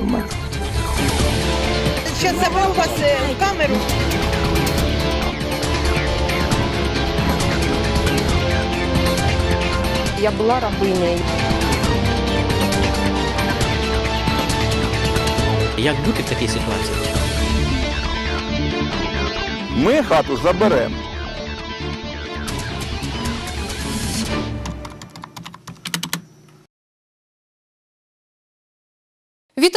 інформацію. Зараз заберу вас е, в камеру. Я була рабинею. Як бути в такій ситуації? Ми хату заберемо.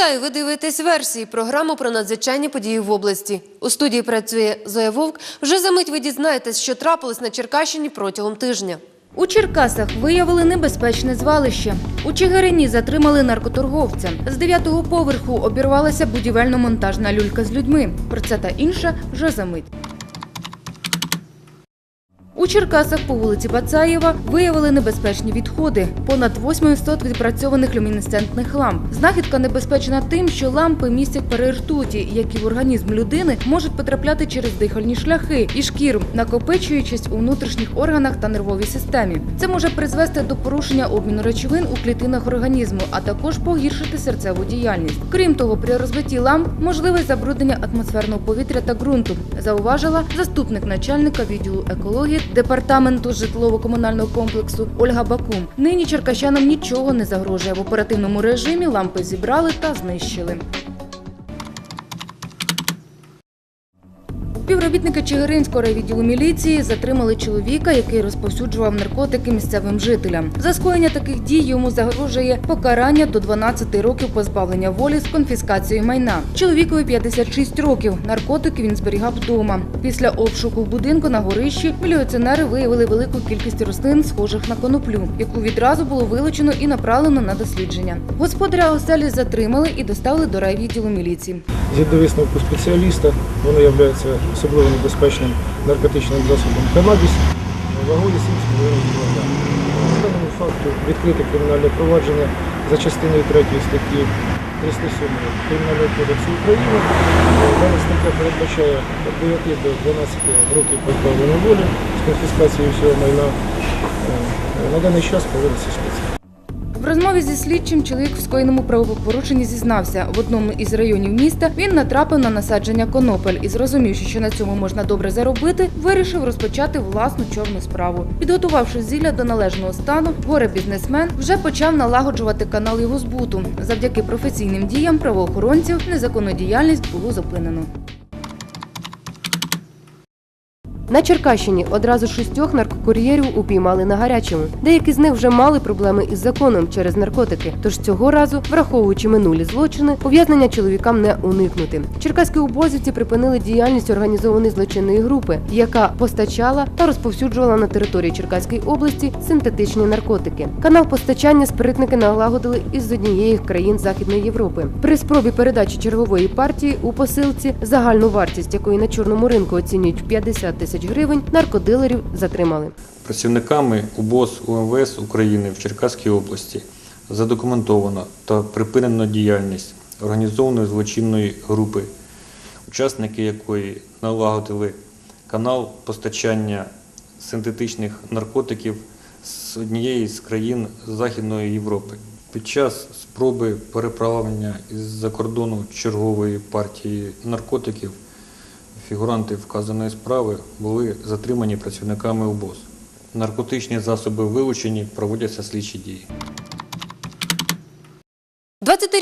Вітаю! Ви дивитесь версії програму про надзвичайні події в області. У студії працює Зоя Вовк. Вже за мить ви дізнаєтесь, що трапилось на Черкащині протягом тижня. У Черкасах виявили небезпечне звалище. У Чигирині затримали наркоторговця. З дев'ятого поверху обірвалася будівельно-монтажна люлька з людьми. Про це та інше вже за мить. У Черкасах по вулиці Бацаєва виявили небезпечні відходи – понад 800 відпрацьованих люмінесцентних ламп. Знахідка небезпечна тим, що лампи містять перертуті, які в організм людини можуть потрапляти через дихальні шляхи і шкіру, накопичуючись у внутрішніх органах та нервовій системі. Це може призвести до порушення обміну речовин у клітинах організму, а також погіршити серцеву діяльність. Крім того, при розбитті ламп можливе забруднення атмосферного повітря та ґрунту, зауважила заступник начальника відділу екології департаменту житлово-комунального комплексу Ольга Бакум. Нині черкащанам нічого не загрожує. В оперативному режимі лампи зібрали та знищили. Співробітники Чигиринського райвідділу міліції затримали чоловіка, який розповсюджував наркотики місцевим жителям. За скоєння таких дій йому загрожує покарання до 12 років позбавлення волі з конфіскацією майна. Чоловікові 56 років. Наркотики він зберігав вдома. Після обшуку в будинку на горищі міліціонери виявили велику кількість рослин, схожих на коноплю, яку відразу було вилучено і направлено на дослідження. Господаря оселі затримали і доставили до райвідділу міліції. Згідно висновку спеціаліста, воно є особливо небезпечним наркотичним засобом канабіс вагою 70 гривень кг. По даному факту відкрите кримінальне провадження за частиною 3 статті 307 Кримінального кодексу України. Дана стаття передбачає від 9 до 12 років позбавлення волі з конфіскацією всього майна. Е, На даний час проводиться слідство. В розмові зі слідчим чоловік в скоєному правопорушенні зізнався. В одному із районів міста він натрапив на насадження конопель і, зрозумівши, що на цьому можна добре заробити, вирішив розпочати власну чорну справу. Підготувавши зілля до належного стану, горе бізнесмен вже почав налагоджувати канал його збуту. Завдяки професійним діям правоохоронців незаконну діяльність було зупинено. На Черкащині одразу шістьох наркокур'єрів упіймали на гарячому. Деякі з них вже мали проблеми із законом через наркотики. Тож цього разу, враховуючи минулі злочини, ув'язнення чоловікам не уникнути. Черкаські убозівці припинили діяльність організованої злочинної групи, яка постачала та розповсюджувала на території Черкаської області синтетичні наркотики. Канал постачання спиритники налагодили із однієї країн Західної Європи. При спробі передачі чергової партії у посилці, загальну вартість якої на чорному ринку оцінюють в 50 тисяч гривень, наркодилерів затримали. Працівниками УБОС УМВС України в Черкаській області задокументовано та припинено діяльність організованої злочинної групи, учасники якої налагодили канал постачання синтетичних наркотиків з однієї з країн Західної Європи. Під час спроби переправлення із-за кордону чергової партії наркотиків фігуранти вказаної справи були затримані працівниками УБОС. Наркотичні засоби вилучені, проводяться слідчі дії.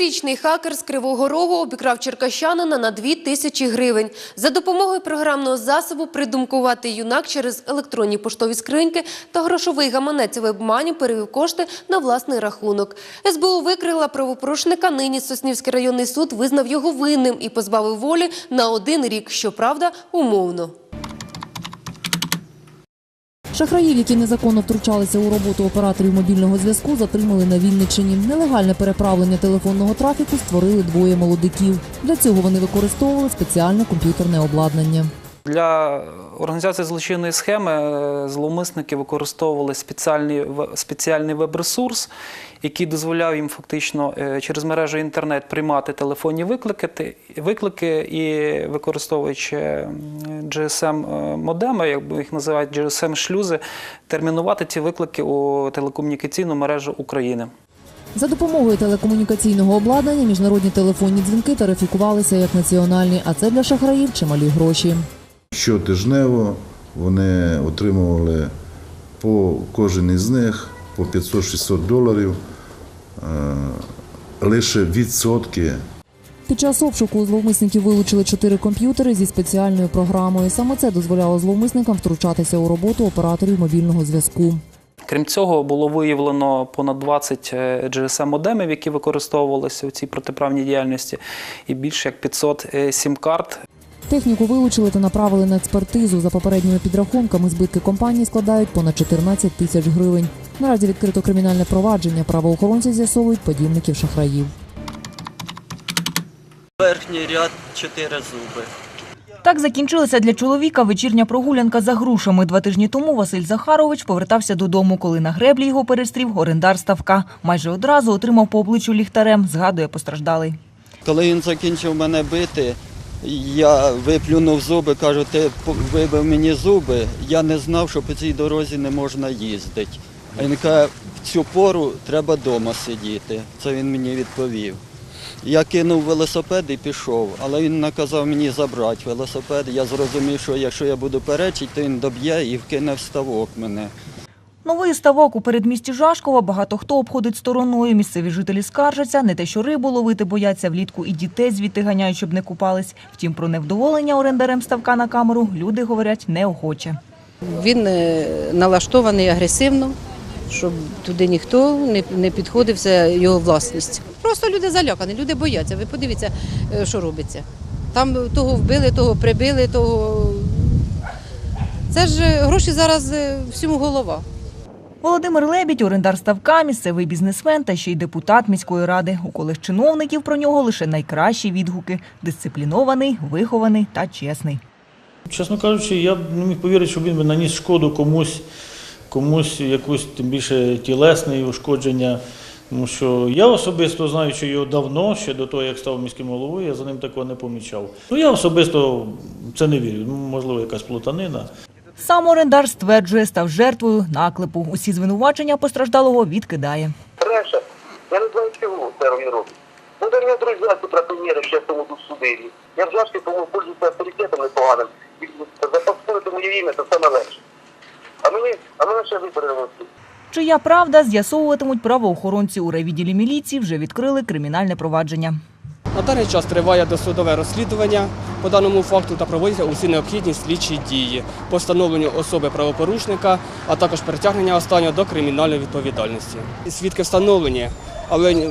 20-річний хакер з Кривого Рогу обікрав черкащанина на 2 тисячі гривень. За допомогою програмного засобу придумкувати юнак через електронні поштові скриньки та грошовий гаманець в обмані перевів кошти на власний рахунок. СБУ викрила правопорушника. Нині Соснівський районний суд визнав його винним і позбавив волі на один рік, щоправда, умовно. Шахраїв, які незаконно втручалися у роботу операторів мобільного зв'язку, затримали на Вінниччині. Нелегальне переправлення телефонного трафіку створили двоє молодиків. Для цього вони використовували спеціальне комп'ютерне обладнання. Для організації злочинної схеми е, зловмисники використовували спеціальний, спеціальний веб-ресурс, який дозволяв їм фактично е, через мережу інтернет приймати телефонні виклики, виклики і використовуючи GSM-модеми, як їх називають GSM-шлюзи, термінувати ці виклики у телекомунікаційну мережу України. За допомогою телекомунікаційного обладнання міжнародні телефонні дзвінки тарифікувалися як національні, а це для шахраїв чималі гроші. Щотижнево вони отримували по кожен із них по 500-600 доларів е, лише відсотки Під час обшуку у зловмисників вилучили чотири комп'ютери зі спеціальною програмою. Саме це дозволяло зловмисникам втручатися у роботу операторів мобільного зв'язку. Крім цього, було виявлено понад 20 GSM-модемів, які використовувалися у цій протиправній діяльності, і більше як 500 сім-карт. Техніку вилучили та направили на експертизу. За попередніми підрахунками збитки компанії складають понад 14 тисяч гривень. Наразі відкрито кримінальне провадження. Правоохоронці з'ясовують подільників шахраїв. Верхній ряд чотири зуби. Так закінчилася для чоловіка вечірня прогулянка за грушами. Два тижні тому Василь Захарович повертався додому, коли на греблі його перестрів орендар ставка. Майже одразу отримав по обличчю ліхтарем, згадує постраждалий. Коли він закінчив мене бити, я виплюнув зуби, кажу, ти вибив мені зуби. Я не знав, що по цій дорозі не можна їздити. А він каже, в цю пору треба вдома сидіти. Це він мені відповів. Я кинув велосипед і пішов, але він наказав мені забрати велосипед. Я зрозумів, що якщо я буду перечити, то він доб'є і вкине в ставок мене. Новий ставок у передмісті Жашкова багато хто обходить стороною. Місцеві жителі скаржаться, не те, що рибу ловити бояться влітку і дітей звідти ганяють, щоб не купались. Втім, про невдоволення орендарем ставка на камеру люди говорять неохоче. Він е, налаштований агресивно, щоб туди ніхто не, не підходив, це його власність. Просто люди залякані, люди бояться. Ви подивіться, е, що робиться. Там того вбили, того прибили, того. Це ж е, гроші зараз всьому голова. Володимир Лебідь, орендар ставка, місцевий бізнесмен та ще й депутат міської ради. У колись чиновників про нього лише найкращі відгуки: дисциплінований, вихований та чесний. Чесно кажучи, я не міг повірити, що він би наніс шкоду комусь, комусь якусь тим більше тілесне ушкодження. Тому що я особисто знаючи його давно, ще до того, як став міським головою, я за ним такого не помічав. Ну я особисто це не вірю. Можливо, якась плутанина. Сам орендар стверджує, став жертвою наклепу. Усі звинувачення постраждалого відкидає. Раша, я не знаю, чего це він робить. Ну, до мене друзі, браконьєри, ще тому тут судили. Я в Жашки, тому пользуюся авторитетом непоганим. І моє ім'я, це саме легше. А мені, а мене ще вибори не. Чия правда з'ясовуватимуть правоохоронці у райвідділі міліції. Вже відкрили кримінальне провадження. На даний час триває досудове розслідування по даному факту та проводяться усі необхідні слідчі дії по встановленню особи правопорушника, а також притягнення останнього до кримінальної відповідальності. Свідки встановлені, але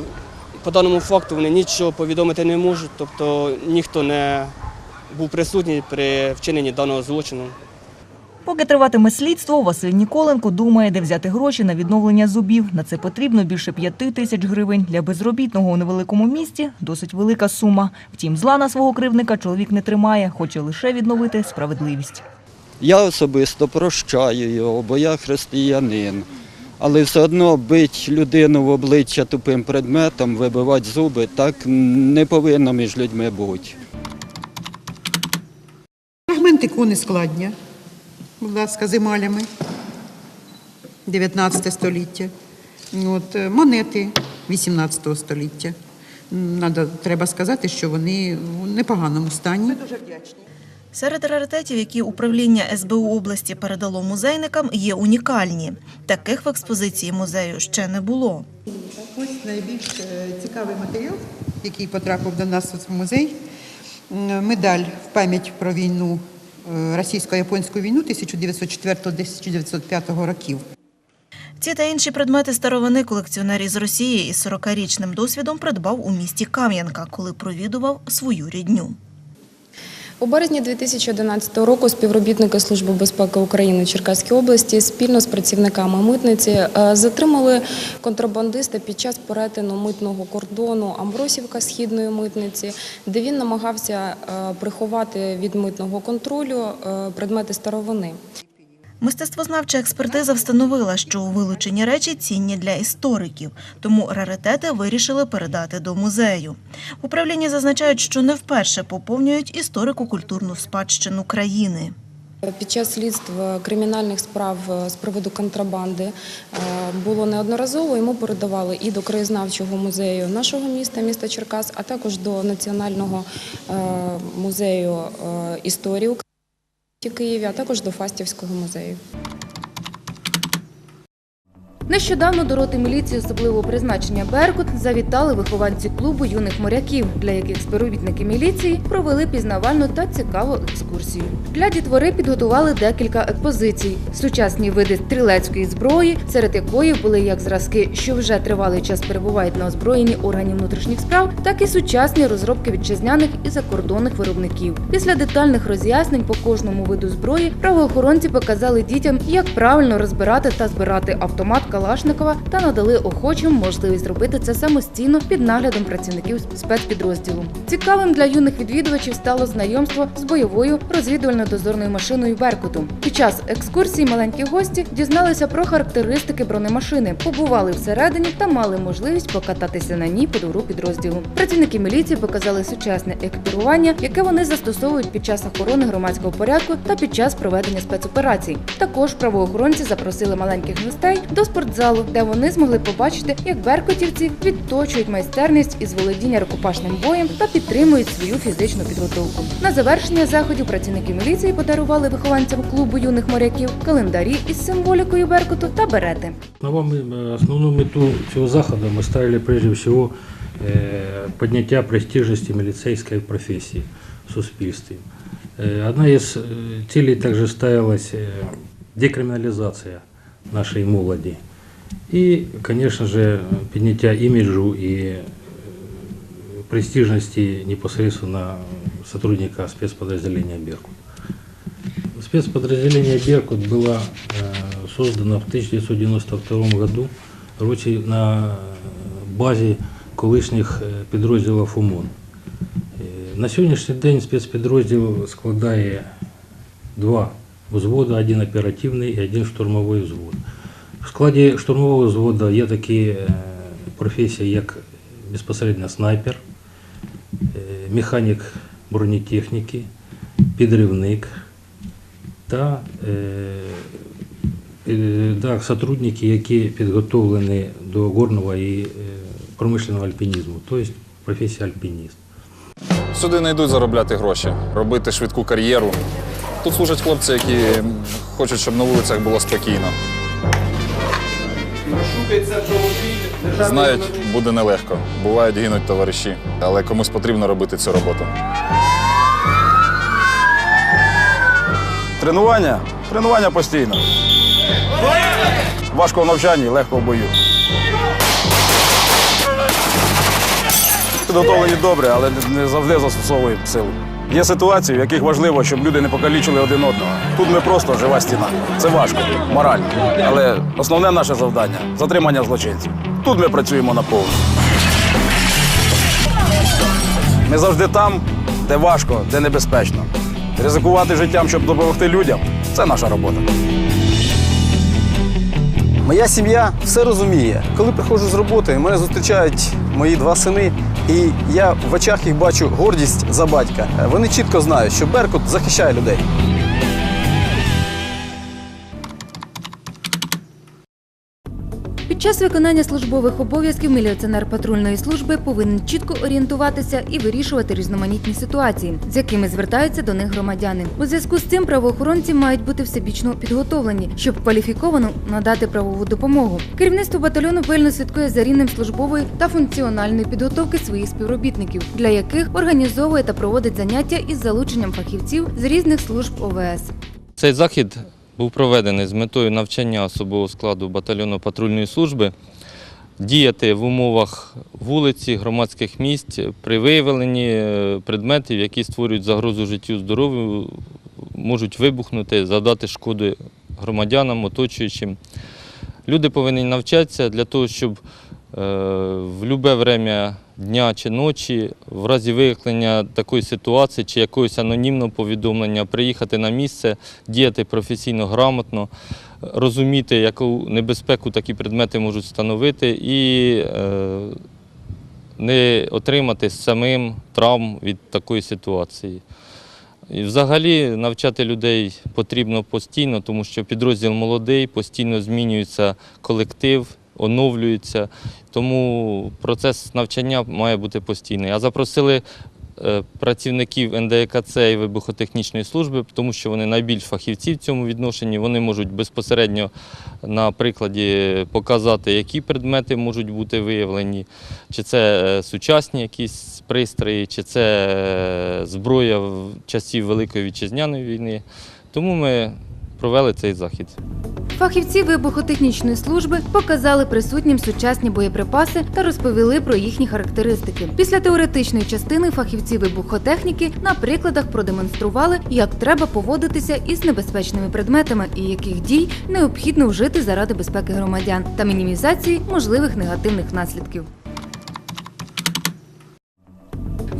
по даному факту вони нічого повідомити не можуть, тобто ніхто не був присутній при вчиненні даного злочину. Поки триватиме слідство, Василь Ніколенко думає, де взяти гроші на відновлення зубів. На це потрібно більше п'яти тисяч гривень. Для безробітного у невеликому місті досить велика сума. Втім, зла на свого кривника чоловік не тримає, хоче лише відновити справедливість. Я особисто прощаю його, бо я християнин. Але все одно бить людину в обличчя тупим предметом, вибивати зуби, так не повинно між людьми бути. Фрагменти конескладня, будь ласка, з емалями 19 століття. От, е, монети 18 століття. Надо, треба сказати, що вони в непоганому стані. Ми дуже вдячні. Серед раритетів, які управління СБУ області передало музейникам, є унікальні. Таких в експозиції музею ще не було. Ось найбільш е, цікавий матеріал, який потрапив до нас в музей. Медаль в пам'ять про війну російсько-японську війну 1904-1905 років. Ці та інші предмети старовини колекціонер із Росії із 40-річним досвідом придбав у місті Кам'янка, коли провідував свою рідню. У березні 2011 року співробітники Служби безпеки України Черкаської області спільно з працівниками митниці е, затримали контрабандиста під час перетину митного кордону Амбросівка східної митниці, де він намагався е, приховати від митного контролю е, предмети старовини. Мистецтвознавча експертиза встановила, що вилучені речі цінні для істориків, тому раритети вирішили передати до музею. В управлінні зазначають, що не вперше поповнюють історико-культурну спадщину країни. Під час слідства кримінальних справ е, з приводу контрабанди е, було неодноразово. Йому передавали і до краєзнавчого музею нашого міста, міста Черкас, а також до Національного е, музею історії України Києві, а також до Фастівського музею. Нещодавно до роти міліції особливого призначення Беркут завітали вихованці клубу юних моряків, для яких співробітники міліції провели пізнавальну та цікаву екскурсію. Для дітвори підготували декілька експозицій: сучасні види стрілецької зброї, серед якої були як зразки, що вже тривалий час перебувають на озброєнні органів внутрішніх справ, так і сучасні розробки вітчизняних і закордонних виробників. Після детальних роз'яснень по кожному виду зброї правоохоронці показали дітям, як правильно розбирати та збирати автомат Калашникова та надали охочим можливість зробити це самостійно під наглядом працівників спецпідрозділу. Цікавим для юних відвідувачів стало знайомство з бойовою розвідувально-дозорною машиною Беркуту. Під час екскурсії маленькі гості дізналися про характеристики бронемашини, побували всередині та мали можливість покататися на ній по двору підрозділу. Працівники міліції показали сучасне екіпірування, яке вони застосовують під час охорони громадського порядку та під час проведення спецоперацій. Також правоохоронці запросили маленьких гостей до спортзалу, де вони змогли побачити, як беркутівці відточують майстерність із володіння рукопашним боєм та підтримують свою фізичну підготовку. На завершення заходів працівники міліції подарували вихованцям клубу юних моряків календарі із символікою Беркуту та берети. На е, основну мету цього заходу ми ставили прежде всього е, підняття престижності міліцейської професії в суспільстві. Е, Одна із цілей також ставилась е, декриміналізація нашої молоді. І, звісно ж, підняття іміджу і е, престижности непосредственно сотрудника спецподразделения «Беркут». Спецподразделение «Беркут» было э, создано в 1992 году на базі колишніх е, підрозділів ОМОН. На сьогоднішній день спецпідрозділ складає два взводи, один оперативний і один штурмовий взвод. В складі штурмового взводу є такі е, професії, як безпосередньо снайпер, е, механік бронетехніки, підривник та е, е, сотрудники, які підготовлені до горного і промишленого альпінізму, тобто професія альпініст. Сюди не йдуть заробляти гроші, робити швидку кар'єру. Тут служать хлопці, які хочуть, щоб на вулицях було спокійно. Знають, буде нелегко. Бувають, гинуть товариші, але комусь потрібно робити цю роботу. Тренування? Тренування постійно. Важко в навчанні, легко в бою. Підготовлені добре, але не завжди застосовуємо силу. Є ситуації, в яких важливо, щоб люди не покалічили один одного. Тут ми просто жива стіна. Це важко, морально. Але основне наше завдання затримання злочинців. Тут ми працюємо на повну. Ми завжди там, де важко, де небезпечно. Ризикувати життям, щоб допомогти людям це наша робота. Моя сім'я все розуміє. Коли приходжу з роботи, мене зустрічають мої два сини, і я в очах їх бачу гордість за батька. Вони чітко знають, що Беркут захищає людей. Під час виконання службових обов'язків міліціонер патрульної служби повинен чітко орієнтуватися і вирішувати різноманітні ситуації, з якими звертаються до них громадяни. У зв'язку з цим правоохоронці мають бути всебічно підготовлені, щоб кваліфіковано надати правову допомогу. Керівництво батальйону пильно слідкує за рівнем службової та функціональної підготовки своїх співробітників, для яких організовує та проводить заняття із залученням фахівців з різних служб ОВС. Цей захід був проведений з метою навчання особового складу батальйону патрульної служби діяти в умовах вулиці, громадських місць при виявленні е, предметів, які створюють загрозу життю здоров'ю, можуть вибухнути, завдати шкоди громадянам, оточуючим. Люди повинні навчатися для того, щоб е, в будь-яке время дня чи ночі, в разі виявлення такої ситуації чи якогось анонімного повідомлення, приїхати на місце, діяти професійно грамотно, розуміти, яку небезпеку такі предмети можуть становити, і е, не отримати самим травм від такої ситуації. І взагалі навчати людей потрібно постійно, тому що підрозділ молодий, постійно змінюється колектив, оновлюється. Тому процес навчання має бути постійний. А запросили е, працівників НДКЦ і вибухотехнічної служби, тому що вони найбільш фахівці в цьому відношенні. Вони можуть безпосередньо на прикладі показати, які предмети можуть бути виявлені, чи це е, сучасні якісь пристрої, чи це е, зброя в часів Великої вітчизняної війни. Тому ми провели цей захід. Фахівці вибухотехнічної служби показали присутнім сучасні боєприпаси та розповіли про їхні характеристики. Після теоретичної частини фахівці вибухотехніки на прикладах продемонстрували, як треба поводитися із небезпечними предметами і яких дій необхідно вжити заради безпеки громадян та мінімізації можливих негативних наслідків.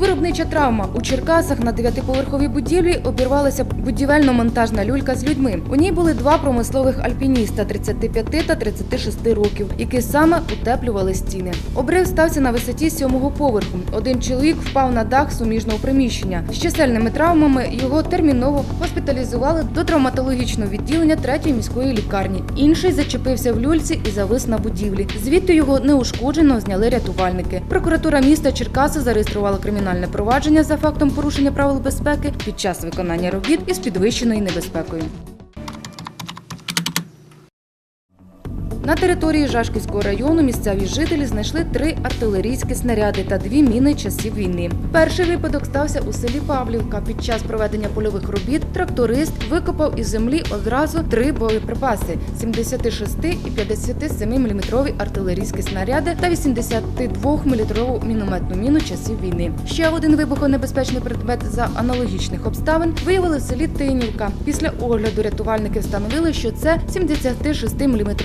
Виробнича травма у Черкасах на дев'ятиповерховій будівлі обірвалася будівельно-монтажна люлька з людьми. У ній були два промислових альпініста 35 та 36 років, які саме утеплювали стіни. Обрив стався на висоті сьомого поверху. Один чоловік впав на дах суміжного приміщення. З чисельними травмами його терміново госпіталізували до травматологічного відділення третьої міської лікарні. Інший зачепився в люльці і завис на будівлі. Звідти його неушкоджено зняли рятувальники. Прокуратура міста Черкаси зареєструвала кримінальне провадження за фактом порушення правил безпеки під час виконання робіт із підвищеною небезпекою. На території Жашківського району місцеві жителі знайшли три артилерійські снаряди та дві міни часів війни. Перший випадок стався у селі Павлівка. Під час проведення польових робіт тракторист викопав із землі одразу три боєприпаси: 76 і 57 мм артилерійські снаряди та 82 мм мінометну міну часів війни. Ще один вибухонебезпечний предмет за аналогічних обставин виявили в селі Тинівка. Після огляду рятувальники встановили, що це 76 мм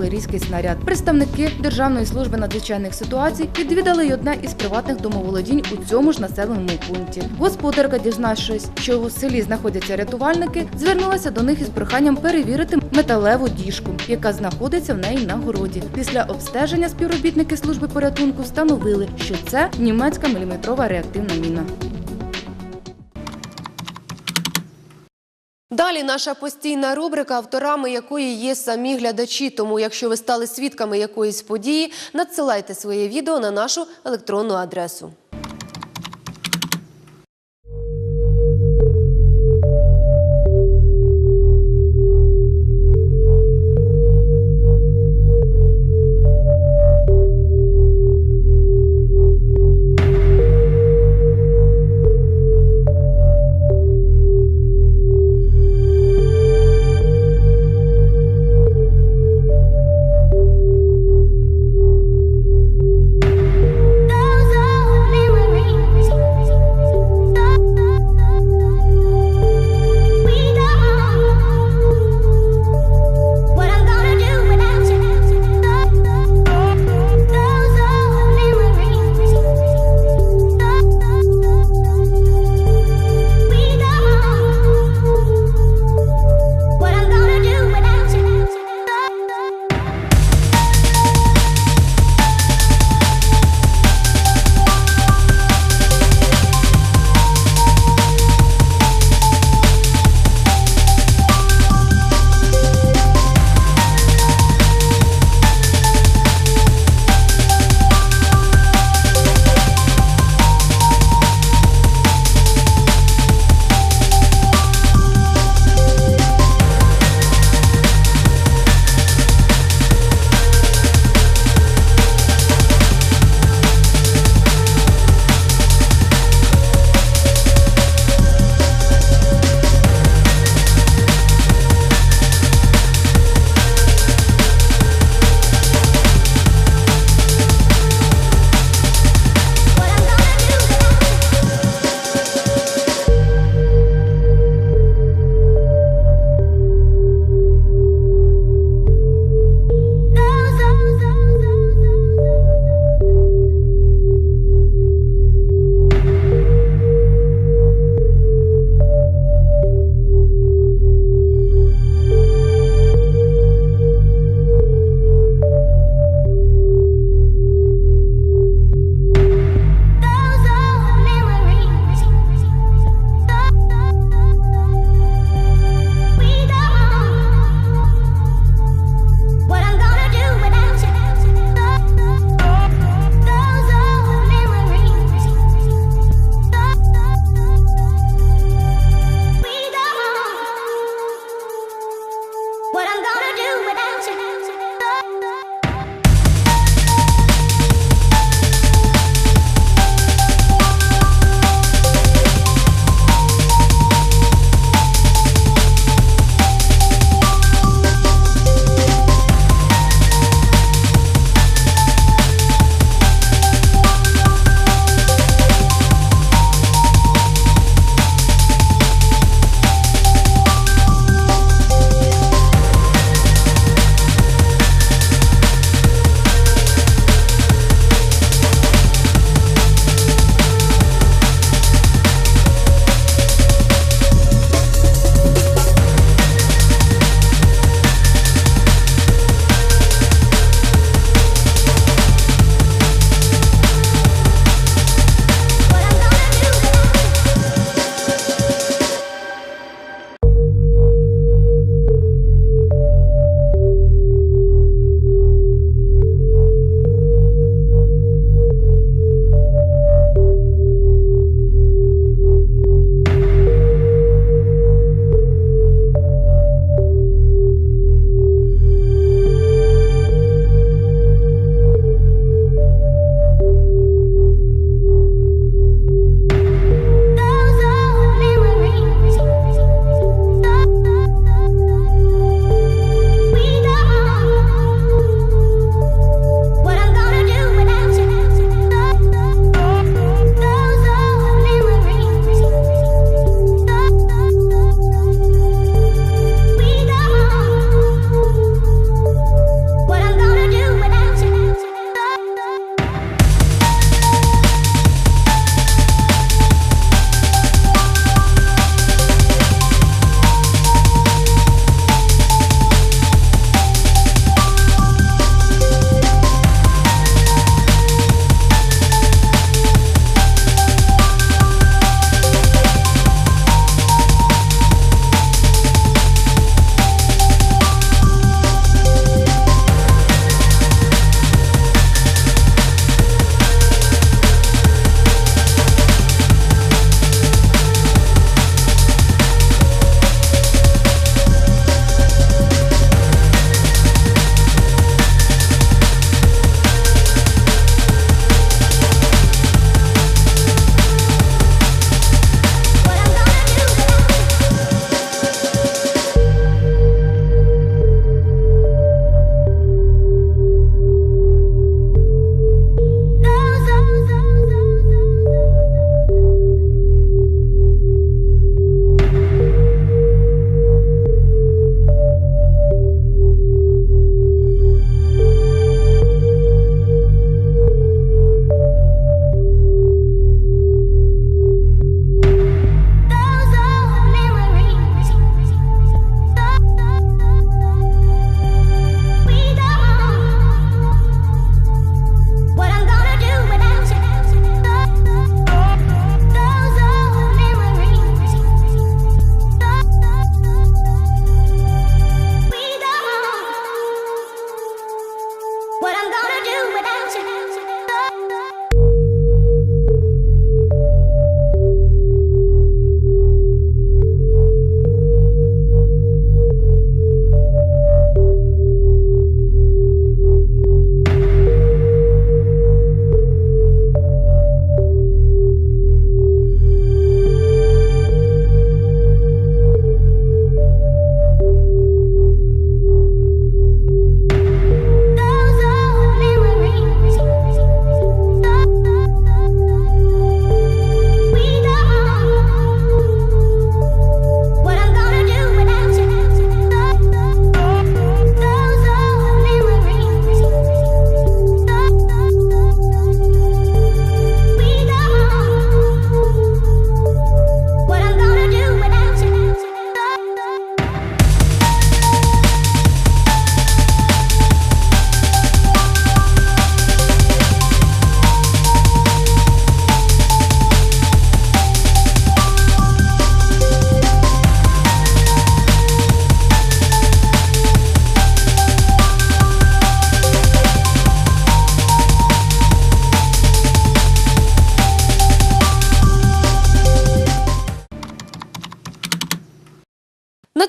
артилерійський снаряд. Представники Державної служби надзвичайних ситуацій відвідали й одне із приватних домоволодінь у цьому ж населеному пункті. Господарка, дізнавшись, що у селі знаходяться рятувальники, звернулася до них із проханням перевірити металеву діжку, яка знаходиться в неї на городі. Після обстеження співробітники служби порятунку встановили, що це німецька міліметрова реактивна міна. Далі наша постійна рубрика, авторами якої є самі глядачі. Тому, якщо ви стали свідками якоїсь події, надсилайте своє відео на нашу електронну адресу.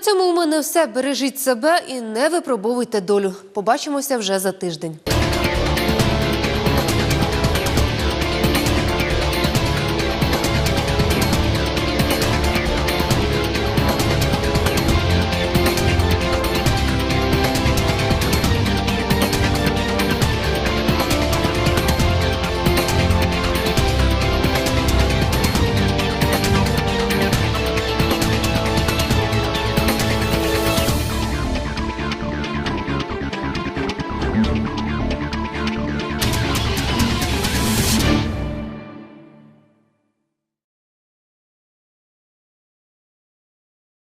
Цьому у мене все. Бережіть себе і не випробовуйте долю. Побачимося вже за тиждень.